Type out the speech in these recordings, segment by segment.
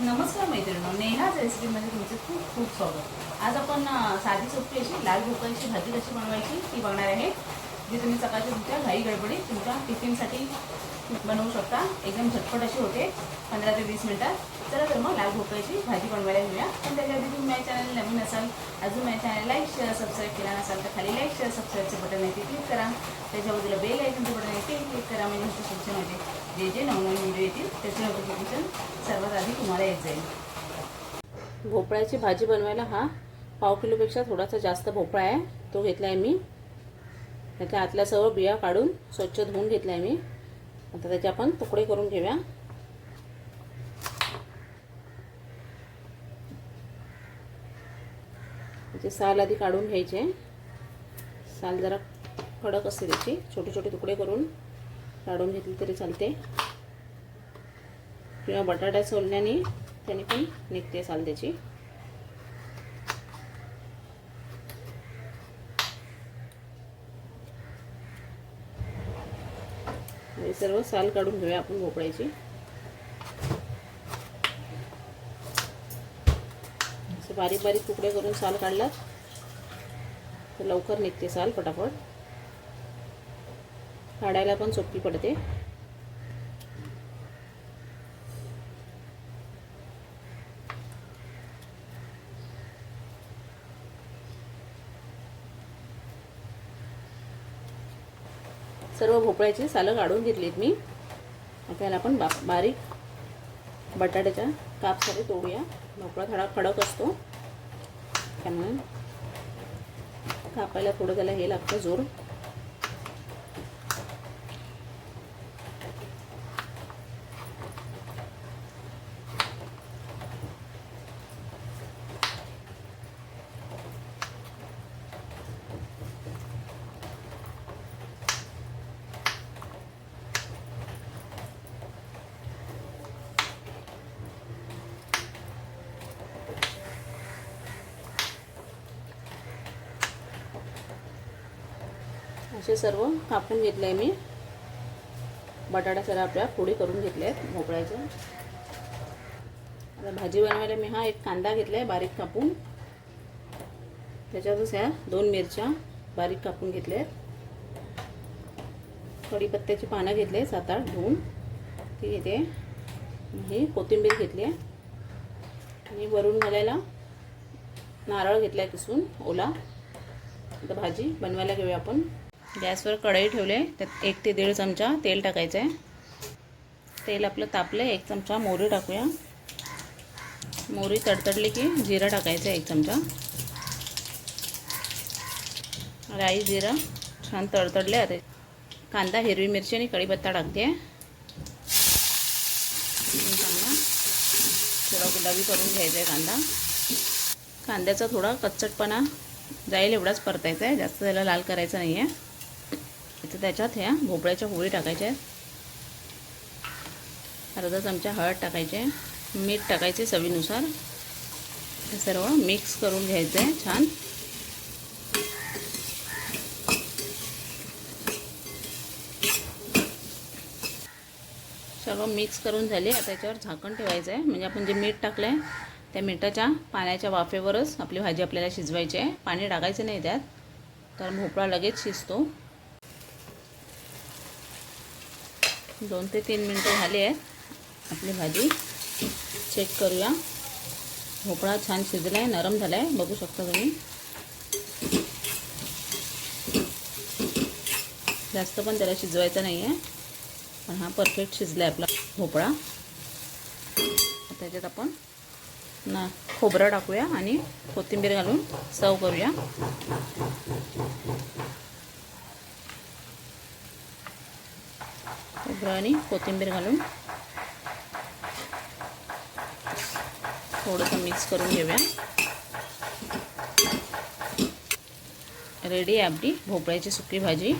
नमस्कार मैत्रिणी रेसिपी मध्ये तुमचं खूप खूप स्वागत. आज आपण साधी सोपी अशी लाल भोपळ्याची भाजी कशी बनवायची ती बघणार आहे. जी तुम्ही सकाळच्या तुमच्या घाई गडबडीत तुमच्या टिफिनसाठी बनवू शकता. एकदम झटपट अशी होते पंधरा ते वीस मिनटात. चला तर मग लाल भोपळ्याची भाजी बनवायला घेऊया. पण त्याच्या तुम्ही माझ्या चॅनल नवीन असाल अजून माझ्या चॅनल लाईक शेअर सबस्क्राईब केला नसाल तर खाली लाईक शेअर सबस्क्राईबचं बटन आहे ते क्लिक करा. त्याच्या बाजूला बेल आयकनचं बटन आहे ते क्लिक करा म्हणजे तुमच्या सूचनामध्ये जे जे नवनवीन व्हिडिओ येतील त्याचे नोटिफिकेशन सर्वात आधी तुम्हाला येत जाईल. भोपळ्याची भाजी बनवायला हा पाव किलोपेक्षा थोडासा जास्त भोपळा आहे. तो घेतला आहे मी. त्याच्या आतल्या सर्व बिया काढून स्वच्छ धुवून घेतला आहे मी. आता त्याचे आपण तुकडे करून घेऊया त्याचे साल आधी काढून घ्यायचे. साल जरा कडक असते त्याची. छोटे छोटे तुकडे करून काढून घेतले तरी चालते. किंवा बटाटा सोलण्याने त्याने पण निघते साल त्याची. सर्व साल काढून घेऊया आपण भोपळ्याची. बारीक बारीक तुकडे करून साल काढलात. तर लवकर निघते साल पटापट. काढायला पण सोपी पडते. सर्व भोपळ्याची सालं काढून घेतलीत मी. आपल्याला आपण बा बारीक बटाट्याच्या कापसाठी तोडूया. भोपळा थोडा खडक असतो. त्यामुळे कापायला थोडं त्याला हे लागतं जोर. असे सर्व कापून घेतले आहे मी. बटाटा सर्व आपल्या फोडी करून घेतल्या आहेत भोपळ्याच्या आता भाजी बनवायला मी हा एक कांदा घेतला आहे बारीक कापून. त्याच्यातच ह्या दोन मिरच्या बारीक कापून घेतल्या आहेत कढीपत्त्याची पानं घेतले सात आठ धुवून. ती घेते. ही कोथिंबीर घेतली आहे. आणि वरून घालायला नारळ घेतला आहे किसून ओला. आता भाजी बनवायला घेऊया आपण. गॅसवर कढई ठेवले. त्यात एक ते दीड चमचा तेल टाकायचं आहे तेल आपलं तापलं आहे एक चमचा मोहरी टाकूया. मोहरी तडतडली की जिरं टाकायचं आहे एक चमचा. राई जिरा छान तडतडले आता कांदा हिरवी मिरची आणि कढीपत्ता टाकते. चांगला थोडा गुलाबी करून घ्यायचा आहे कांदा. कांद्याचा थोडा कच्चटपणा जाईल एवढाच परतायचा आहे जास्त त्याला लाल करायचा नाही आहे इथं त्याच्यात ह्या भोपळ्याच्या पोळी टाकायच्या आहेत. अर्धा चमचा हळद टाकायचे मीठ टाकायचे चवीनुसार. हे सर्व मिक्स करून घ्यायचं आहे छान. सर्व मिक्स करून झाले आता याच्यावर झाकण ठेवायचं आहे. म्हणजे आपण जे मीठ टाकलं आहे त्या मिठाच्या पाण्याच्या वाफेवरच आपली भाजी आपल्याला शिजवायची आहे. पाणी टाकायचं नाही त्यात. कारण भोपळा लगेच शिजतो. दोन ते तीन मिनटं झाले आहेत. आपली भाजी चेक करूया. भोपळा छान शिजला आहे नरम झाला आहे बघू शकता तुम्ही. जास्त पण त्याला शिजवायचं नाही आहे पण हा परफेक्ट शिजला आहे आपला भोपळा. त्याच्यात आपण ना खोबरं टाकूया आणि कोथिंबीर घालून सर्व करूया. आणि कोथिंबीर घालून थोडंसं मिक्स करून घेऊया रेडी आहे आपली भोपळ्याची सुकी भाजी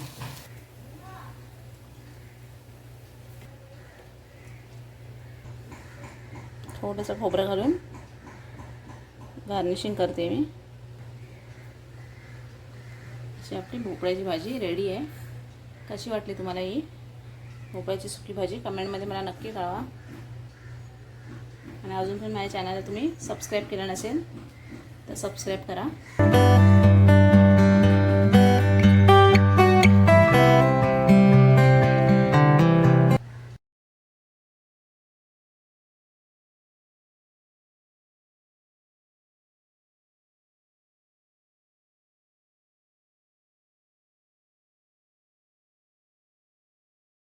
थोडंसं खोबरं घालून गार्निशिंग करते मी अशी आपली भोपळ्याची भाजी रेडी आहे कशी वाटली तुम्हाला ही भोपळ्याची सुकी भाजी. कमेंटमध्ये मला नक्की कळवा. आणि अजून पण माझ्या चॅनलला तुम्ही सबस्क्राईब केलं नसेल तर सबस्क्राईब करा.